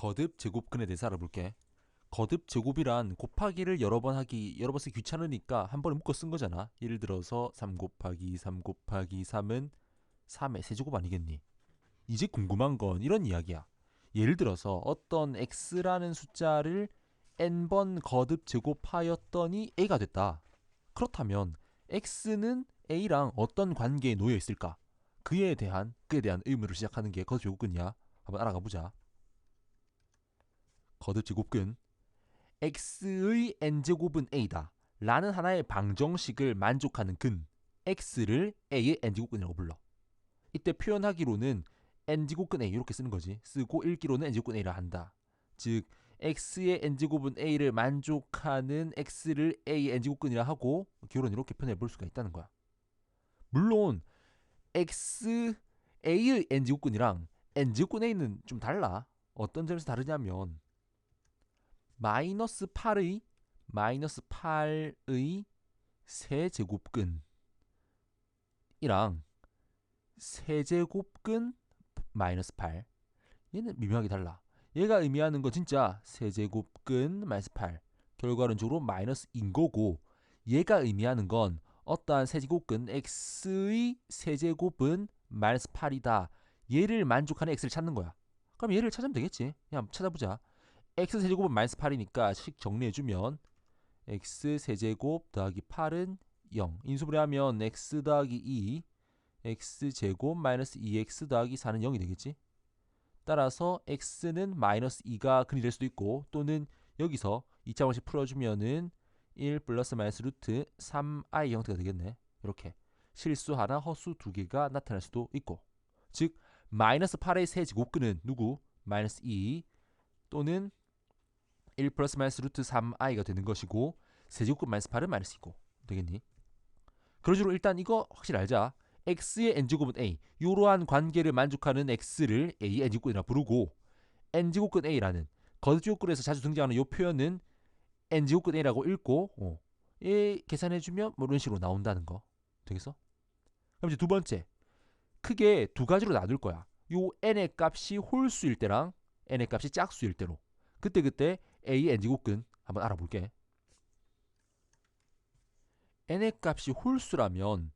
거듭 제곱근에 대해서 알아볼게. 거듭 제곱이란 곱하기를 여러 번 하기, 여러 번 쓰기 귀찮으니까 한 번에 묶어 쓴 거잖아. 예를 들어서 3 곱하기 3 곱하기 3은 3의 세제곱 아니겠니? 이제 궁금한 건 이런 이야기야. 예를 들어서 어떤 x라는 숫자를 n번 거듭 제곱하였더니 a가 됐다. 그렇다면 x는 a랑 어떤 관계에 놓여 있을까? 그에 대한 그에 대한 의문을 시작하는 게 거듭 제곱근이야. 한번 알아가 보자. 거듭 제곱근 x의 n제곱은 a다 라는 하나의 방정식을 만족하는 근 x를 a의 n제곱근이라고 불러. 이때 표현하기로는 n제곱근 a 이렇게 쓰는 거지. 쓰고 읽기로는 n제곱근 a라 한다. 즉 x의 n제곱은 a를 만족하는 x를 a의 n제곱근이라 하고 결론 이렇게 표현해 볼 수가 있다는 거야. 물론 x a의 n제곱근이랑 n제곱근 a는 좀 달라. 어떤 점에서 다르냐면 마이너스 8의 마이너스 8의 세제곱근 이랑 세제곱근 마이너스 8 얘는 미묘하게 달라. 얘가 의미하는 거 진짜 세제곱근 마이너스 8 결과론적으로 마이너스인 거고 얘가 의미하는 건 어떠한 세제곱근 x의 세제곱은 마이너스 8이다. 얘를 만족하는 x를 찾는 거야. 그럼 얘를 찾으면 되겠지. 그냥 찾아보자 x 세제곱은 마이너스 8이니까 식 정리해주면 x 세제곱 더하기 8은 0 인수분해 하면 x 더하기 2 x 제곱 마이너스 2x 더하기 4는 0이 되겠지? 따라서 x는 마이너스 2가 근이 될 수도 있고 또는 여기서 2차 방식 풀어주면은 1 플러스 마이너스 루트 3i 형태가 되겠네. 이렇게. 실수 하나 허수 두 개가 나타날 수도 있고. 즉 마이너스 8의 세 제곱근은 누구? 마이너스 2 또는 1 플러스 마이너스 루트 3i가 되는 것이고 세제곱근 마이너스 8은 마이너스 2고 되겠니? 식으로 일단 이거 확실히 알자. X의 n제곱은 a. 이러한 관계를 만족하는 x를 a의 n제곱근이라 부르고 n제곱근 a라는 거듭제곱근에서 자주 등장하는 이 표현은 n제곱근 a라고 읽고 어, 얘 계산해주면 뭐 이런 식으로 나온다는 거. 되겠어? 그럼 이제 두 번째. 크게 두 가지로 나눌 거야. 요 n의 값이 홀수일 때랑 n의 값이 짝수일 때로. 그때그때 a의 n제곱근 한번 알아볼게. N의 값이 홀수라면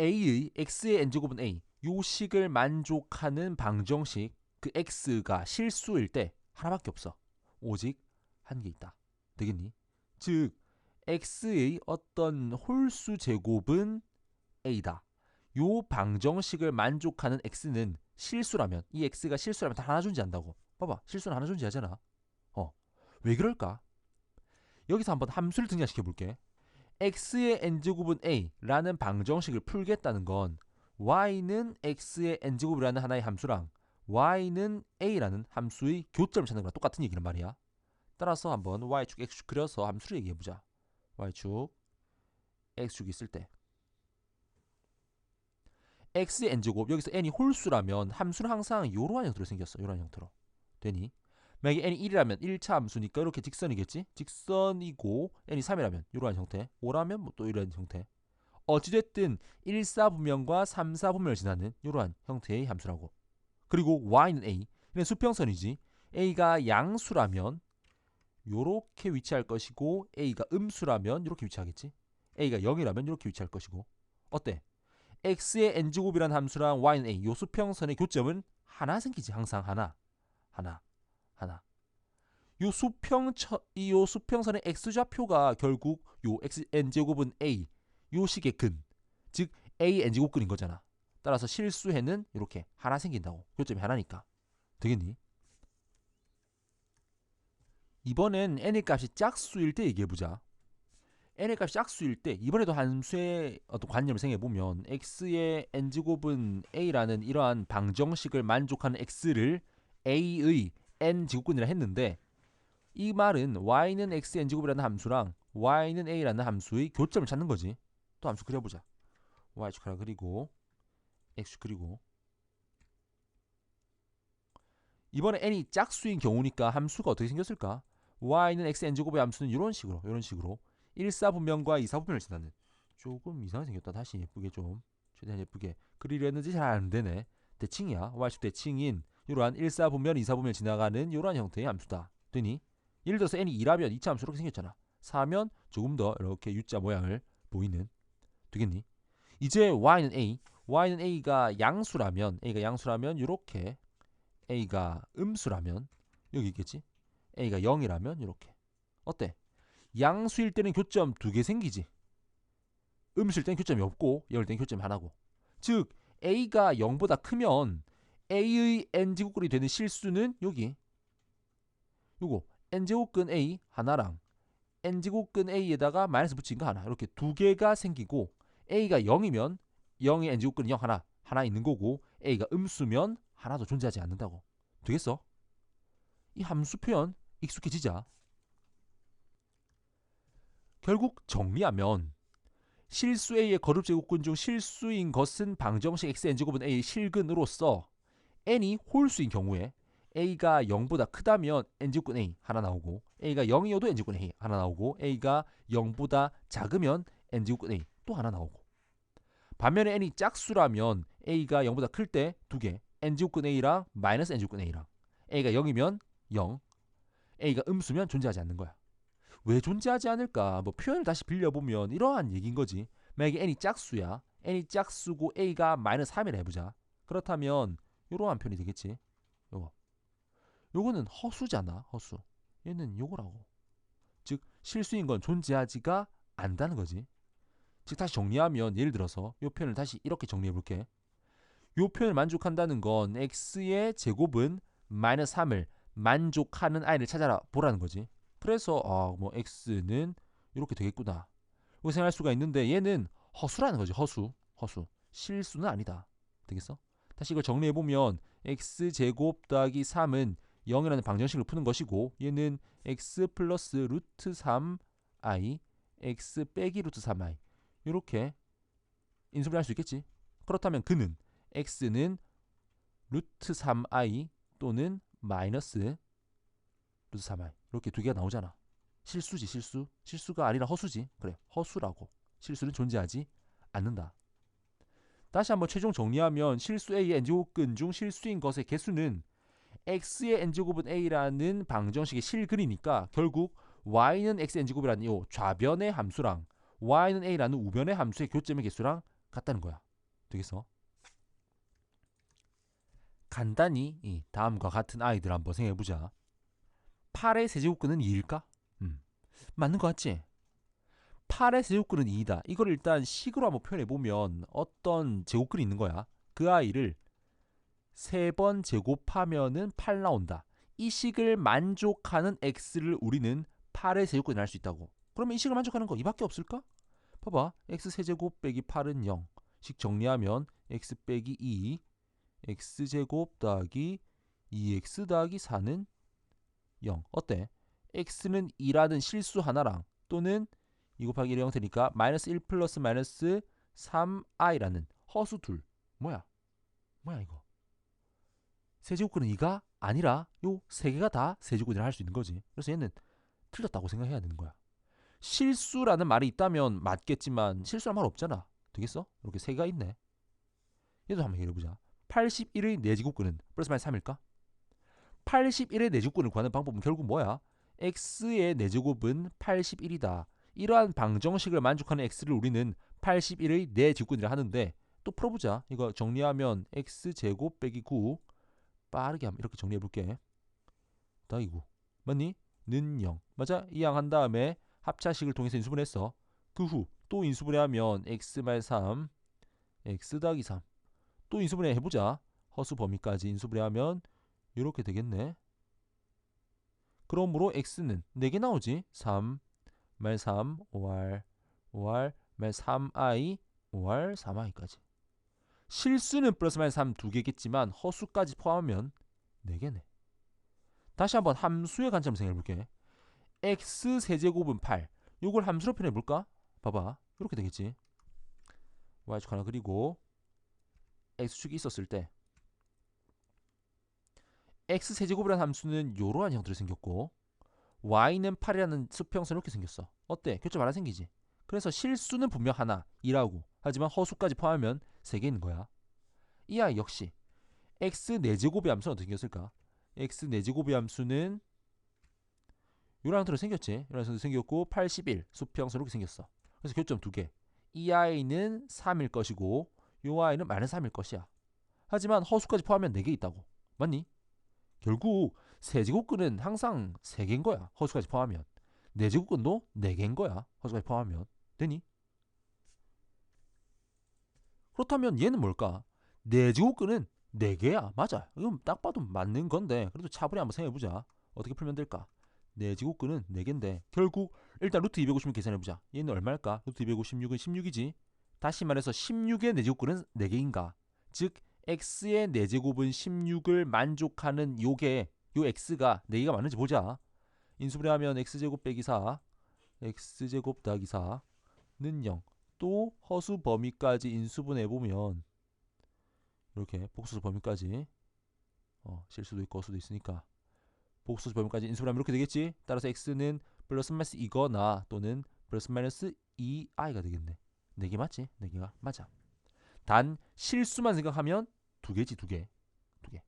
a의 x의 n제곱은 a 요 식을 만족하는 방정식 그 x가 실수일 때 하나밖에 없어. 오직 한 개 있다. 되겠니? 즉 x의 어떤 홀수 제곱은 a다. 요 방정식을 만족하는 x는 실수라면 이 x가 실수라면 다 하나 존재한다고. 봐봐. 실수는 하나 존재하잖아. 어 왜 그럴까? 여기서 한번 함수를 등장시켜 볼게. x의 n제곱은 a라는 방정식을 풀겠다는 건 y는 x의 n제곱이라는 하나의 함수랑 y는 a라는 함수의 교점을 찾는 거랑 똑같은 얘기란 말이야. 따라서 한번 y축 x축 그려서 함수를 얘기해 보자. y축 x축이 있을 때. x의 n제곱 여기서 n이 홀수라면 함수는 항상 이러한 형태로 생겼어. 이러한 형태로. 되니 만약에 n이 1이라면 1차 함수니까 이렇게 직선이겠지? 직선이고 n이 3이라면 이러한 형태. 5라면 뭐 또 이런 형태. 어찌됐든 1, 4분면과 3, 4분면을 지나는 이러한 형태의 함수라고. 그리고 y는 a. 이는 수평선이지. a가 양수라면 요렇게 위치할 것이고 a가 음수라면 이렇게 위치하겠지. a가 0이라면 이렇게 위치할 것이고. 어때? x의 n제곱이란 함수랑 y는 a. 요 수평선의 교점은 하나 생기지. 항상 하나. 하나 하나. 요 수평 이요 수평선의 x좌표가 결국 요 x n제곱은 a 요 식의 근 즉 a n제곱근인 거잖아. 따라서 실수에는 이렇게 하나 생긴다고. 교점이 하나니까. 되겠니? 이번엔 n의 값이 짝수일 때 얘기해 보자. n의 값이 짝수일 때 이번에도 함수의 어떤 관념을 생각해 보면 x의 n제곱은 a라는 이러한 방정식을 만족하는 x를 a의 n제곱근이라 했는데 이 말은 y는 x n제곱이라는 함수랑 y는 a라는 함수의 교점을 찾는 거지. 또 함수 그려보자. Y축 하나 그리고 x축 그리고 이번에 n이 짝수인 경우니까 함수가 어떻게 생겼을까? y는 x n제곱의 함수는 이런 식으로 이런 식으로 1사분면과 2사분면을 지나는 조금 이상하게 생겼다. 다시 예쁘게 좀 최대한 예쁘게 그리려 했는지 잘 안되네. 대칭이야. Y축 대칭인 이러한 1사분면, 2사분면 지나가는 이러한 형태의 함수다. 되니? 예를 들어서 n이 2라면 2차 함수 이렇게 생겼잖아. 4면 조금 더 이렇게 U자 모양을 보이는 되겠니? 이제 y는 a, y는 a가 양수라면 a가 양수라면 이렇게 a가 음수라면 여기 있겠지? a가 0이라면 이렇게 어때? 양수일 때는 교점 두 개 생기지. 음수일 때는 교점이 없고 0일 때는 교점이 하나고. 즉 a가 0보다 크면 a의 n제곱근이 되는 실수는 여기. 요거. N제곱근 a 하나랑 n제곱근 a에다가 마이너스 붙인 거 하나. 이렇게 두 개가 생기고 a가 0이면 0의 n제곱근이 0 하나 하나 있는 거고 a가 음수면 하나도 존재하지 않는다고. 되겠어? 이 함수 표현 익숙해지자. 결국 정리하면 실수 a의 거듭 제곱근 중 실수인 것은 방정식 x n제곱은 a의 실근으로서 n이 홀수인 경우에 a가 0보다 크다면 n제곱근 a 하나 나오고 a가 0이어도 n제곱근 a 하나 나오고 a가 0보다 작으면 n제곱근 a 또 하나 나오고. 반면에 n이 짝수라면 a가 0보다 클 때 두 개 n제곱근 a랑 마이너스 n제곱근 a랑 a가 0이면 0 a가 음수면 존재하지 않는 거야. 왜 존재하지 않을까? 뭐 표현을 다시 빌려보면 이러한 얘기인 거지. 만약에 n이 짝수야 n이 짝수고 a가 마이너스 3이라 해보자. 그렇다면 이러한 표현이 되겠지. 요거. 요거는 허수잖아 허수. 얘는 요거라고. 즉 실수인 건 존재하지가 않다는 거지. 즉 다시 정리하면 예를 들어서 요 표현을 다시 이렇게 정리해 볼게. 요 표현을 만족한다는 건 x의 제곱은 마이너스 3을 만족하는 i를 찾아라 보라는 거지. 그래서 아뭐 x는 이렇게 되겠구나. 이렇게 생각할 수가 있는데 얘는 허수라는 거지 허수. 허수. 실수는 아니다. 되겠어? 다시 이걸 정리해 보면 x 제곱 더하기 3은 0이라는 방정식을 푸는 것이고 얘는 x 플러스 루트 3i x 빼기 루트 3i 이렇게 인수분해할 수 있겠지? 그렇다면 그는 x는 루트 3i 또는 마이너스 루트 3i 이렇게 두 개가 나오잖아. 실수지 실수. 실수가 아니라 허수지. 그래 허수라고. 실수는 존재하지 않는다 다시 한번 최종 정리하면 실수 a의 n제곱근 중 실수인 것의 개수는 x의 n제곱은 a라는 방정식의 실근이니까 결국 y는 x n제곱이라는 이 좌변의 함수랑 y는 a라는 우변의 함수의 교점의 개수랑 같다는 거야. 되겠어? 간단히 이 다음과 같은 아이들 한번 생각해 보자. 8의 세제곱근은 2일까? 음. 맞는 거 같지? 8의 세제곱근은 2이다. 이걸 일단 식으로 한번 표현해 보면 어떤 제곱근이 있는 거야. 그 아이를 세 번 제곱하면은 8 나온다. 이 식을 만족하는 x를 우리는 8의 세제곱근이 할수 있다고. 그러면 이 식을 만족하는 거 이밖에 없을까? 봐봐. x 세제곱 빼기 8은 0. 식 정리하면 x 빼기 2 x제곱 더하기 2x 더하기 4는 0. 어때? x는 2라는 실수 하나랑 또는 2 곱하기 1의 형태니까 마이너스 1 플러스 마이너스 3i라는 허수 둘. 뭐야? 뭐야 이거? 세제곱근은 2가 아니라 요 세 개가 다 세제곱이라 할 수 있는 거지. 그래서 얘는 틀렸다고 생각해야 되는 거야. 실수라는 말이 있다면 맞겠지만 실수란 말 없잖아. 되겠어? 이렇게 세 개가 있네. 얘도 한번 해보자. 81의 내제곱근은 플러스 마이너스 3일까? 81의 내제곱근을 구하는 방법은 결국 뭐야? x의 내제곱은 81이다. 이러한 방정식을 만족하는 x를 우리는 81의 내제곱근이라 하는데 또 풀어보자. 이거 정리하면 x제곱 빼기 9 빠르게 한번 이렇게 정리해 볼게. 더하기 9 맞니? 는 0. 맞아? 이항한 다음에 합차식을 통해서 인수분해했어. 그 후 또 인수분해하면 x 말 3 x 더하기 3 또 인수분해 해보자. 허수 범위까지 인수분해하면 이렇게 되겠네. 그러므로 x는 4개 나오지. 3 말3 5r 5r 말 3i 5r 3i까지. 실수는 플러스 마이너스 3 두 개겠지만 허수까지 포함하면 4개네. 다시 한번 함수의 관점을 생각해 볼게. x 세제곱은 8. 이걸 함수로 표현해 볼까? 봐봐. 이렇게 되겠지. y축 하나 그리고 x축이 있었을 때 x 세제곱이라는 함수는 이러한 형태로 생겼고 y는 8이라는 수평선 이렇게 생겼어. 어때? 교점 하나 생기지. 그래서 실수는 분명 하나 2라고 하지만 허수까지 포함하면 3개 있는 거야. 이 아이 역시 x 4제곱의 함수는 어떻게 생겼을까? x 4제곱의 함수는 요런 형태로 생겼지. 요런 형태로 생겼고 81 수평선 이렇게 생겼어. 그래서 교점 두 개. 이 아이는 3일 것이고 요 아이는 마이너스 3일 것이야. 하지만 허수까지 포함하면 4개 있다고. 맞니? 결국 세제곱근은 항상 3개인 거야. 허수까지 포함하면. 네제곱근도 4개인 거야. 허수까지 포함하면. 되니? 그렇다면 얘는 뭘까? 네제곱근은 4개야. 맞아. 이건 딱 봐도 맞는 건데 그래도 차분히 한번 생각해보자. 어떻게 풀면 될까? 네제곱근은 4개인데 결국 일단 루트 256 계산해보자. 얘는 얼마일까? 루트 256은 16이지. 다시 말해서 16의 네제곱근은 4개인가? 즉 x의 4제곱은 16을 만족하는 요게 요 x가 4개가 맞는지 보자. 인수분해하면 x제곱 빼기 4 x제곱 더하기 4는 0. 또 허수 범위까지 인수분해 보면 이렇게 복수수 범위까지 어, 실수도 있고 허수도 있으니까 복수수 범위까지 인수분하면 이렇게 되겠지. 따라서 x는 플러스 마이너스 이거나 또는 플러스 마이너스 2i가 되겠네. 4개 맞지? 4개가 맞아. 단 실수만 생각하면 두 개지 두 개. 두 개.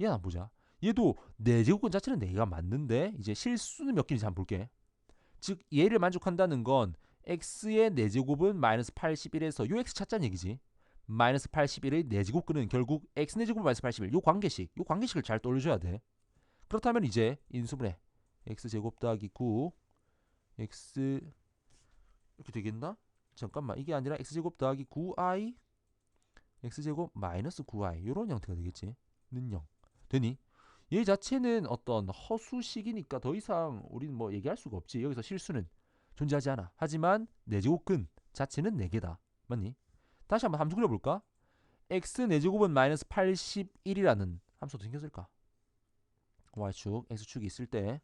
얘 한번 보자. 얘도 4제곱근 자체는 4개가 맞는데 이제 실수는 몇 개인지 한번 볼게. 즉 얘를 만족한다는 건 x의 4제곱은 마이너스 81에서 요 x 찾자는 얘기지. 마이너스 81의 4제곱근은 결국 x 4제곱 마이너스 81. 요 관계식. 요 관계식을 잘 떠올려줘야 돼. 그렇다면 이제 인수분해. x제곱 더하기 9 x 이렇게 되겠나? 잠깐만 이게 아니라 x제곱 더하기 9i x제곱 마이너스 9i 이런 형태가 되겠지 는 0. 되니? 얘 자체는 어떤 허수식이니까 더 이상 우리는 뭐 얘기할 수가 없지 여기서 실수는 존재하지 않아 하지만 4제곱근 자체는 4개다 맞니? 다시 한번 함수 그려볼까? x 4제곱은 마이너스 81이라는 함수도 생겼을까? y축, x축이 있을 때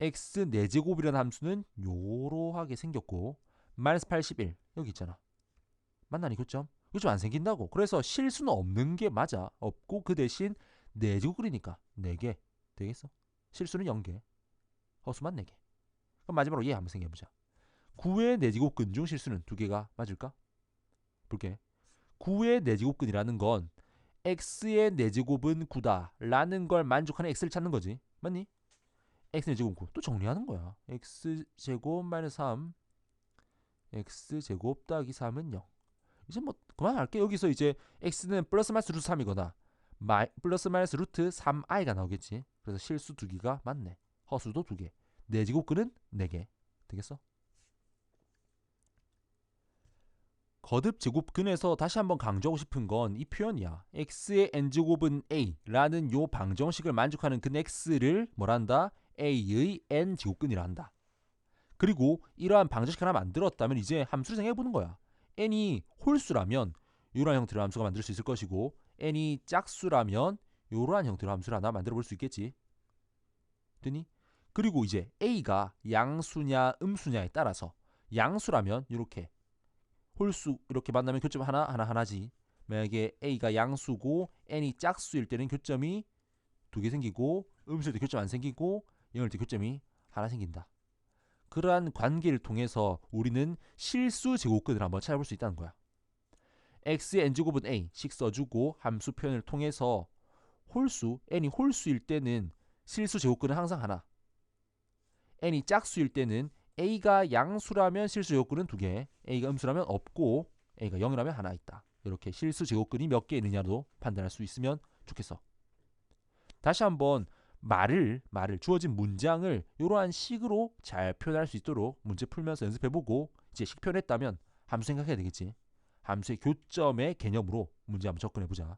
x 4제곱이라는 함수는 요러하게 생겼고 마이너스 81 여기 있잖아 만나니 교점? 교점 안 생긴다고 그래서 실수는 없는 게 맞아 없고 그 대신 4제곱 그리니까 4개 되겠어? 실수는 0개 허수만 4개 그럼 마지막으로 얘 한번 생겨보자 9의 4제곱근 중 실수는 2개가 맞을까? 볼게 9의 4제곱근이라는 건 x의 4제곱은 9다 라는 걸 만족하는 x를 찾는 거지 맞니? x는 제곱 9. 또 정리하는 거야. x제곱 마이너스 3 x제곱 더하기 3은 0. 이제 뭐 그만할게. 여기서 이제 x는 플러스 마이너스 루트 3이거나 마이, 플러스 마이너스 루트 3i가 나오겠지. 그래서 실수 두 개가 맞네. 허수도 두 개. 네 제곱근은 네 개. 되겠어? 거듭 제곱근에서 다시 한번 강조하고 싶은 건 이 표현이야. x의 n제곱은 a라는 요 방정식을 만족하는 그 x를 뭐란다? a의 n 제곱근이라 한다. 그리고 이러한 방정식 하나 만들었다면 이제 함수를 생각해 보는 거야. N이 홀수라면 이러한 형태로 함수가 만들 수 있을 것이고 n이 짝수라면 이러한 형태로 함수를 하나 만들어 볼 수 있겠지. 되니? 그리고 이제 a가 양수냐 음수냐에 따라서 양수라면 이렇게 홀수 이렇게 만나면 교점 하나 하나 하나지. 만약에 a가 양수고 n이 짝수일 때는 교점이 두 개 생기고 음수일 때 교점 안 생기고 영일 때 교점이 하나 생긴다. 그러한 관계를 통해서 우리는 실수 제곱근을 한번 찾아볼 수 있다는 거야. x의 n제곱은 a 식 써주고 함수 표현을 통해서 홀수 n이 홀수일 때는 실수 제곱근은 항상 하나. n이 짝수일 때는 a가 양수라면 실수 제곱근은 두 개, a가 음수라면 없고 a가 0이라면 하나 있다. 이렇게 실수 제곱근이 몇 개 있느냐도 판단할 수 있으면 좋겠어. 다시 한번 말을 말을 주어진 문장을 이러한 식으로 잘 표현할 수 있도록 문제 풀면서 연습해보고 이제 식 표현했다면 함수 생각해야 되겠지. 함수의 교점의 개념으로 문제 한번 접근해보자.